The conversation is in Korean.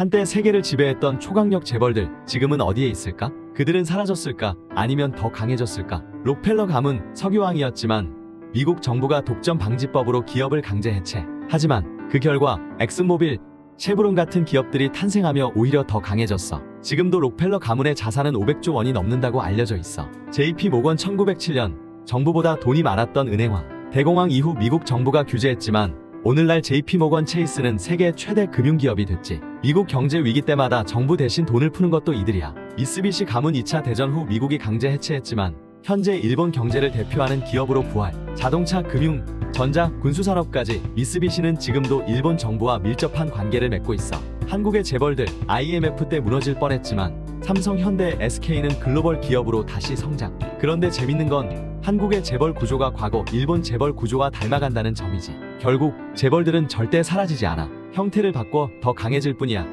한때 세계를 지배했던 초강력 재벌들 지금은 어디에 있을까? 그들은 사라졌을까? 아니면 더 강해졌을까? 록펠러 가문 석유왕이었지만 미국 정부가 독점 방지법으로 기업을 강제 해체. 하지만 그 결과 엑슨모빌, 쉐브론 같은 기업들이 탄생하며 오히려 더 강해졌어. 지금도 록펠러 가문의 자산은 500조 원이 넘는다고 알려져 있어. JP 모건 1907년 정부보다 돈이 많았던 은행왕. 대공황 이후 미국 정부가 규제했지만 오늘날 JP 모건 체이스는 세계 최대 금융기업이 됐지. 미국 경제 위기 때마다 정부 대신 돈을 푸는 것도 이들이야. 미쓰비시 가문 2차 대전 후 미국이 강제 해체했지만 현재 일본 경제를 대표하는 기업으로 부활. 자동차, 금융, 전자, 군수산업까지 미쓰비시는 지금도 일본 정부와 밀접한 관계를 맺고 있어. 한국의 재벌들 IMF 때 무너질 뻔했지만 삼성, 현대, SK는 글로벌 기업으로 다시 성장. 그런데 재밌는 건 한국의 재벌 구조가 과거 일본 재벌 구조와 닮아간다는 점이지. 결국 재벌들은 절대 사라지지 않아. 형태를 바꿔 더 강해질 뿐이야.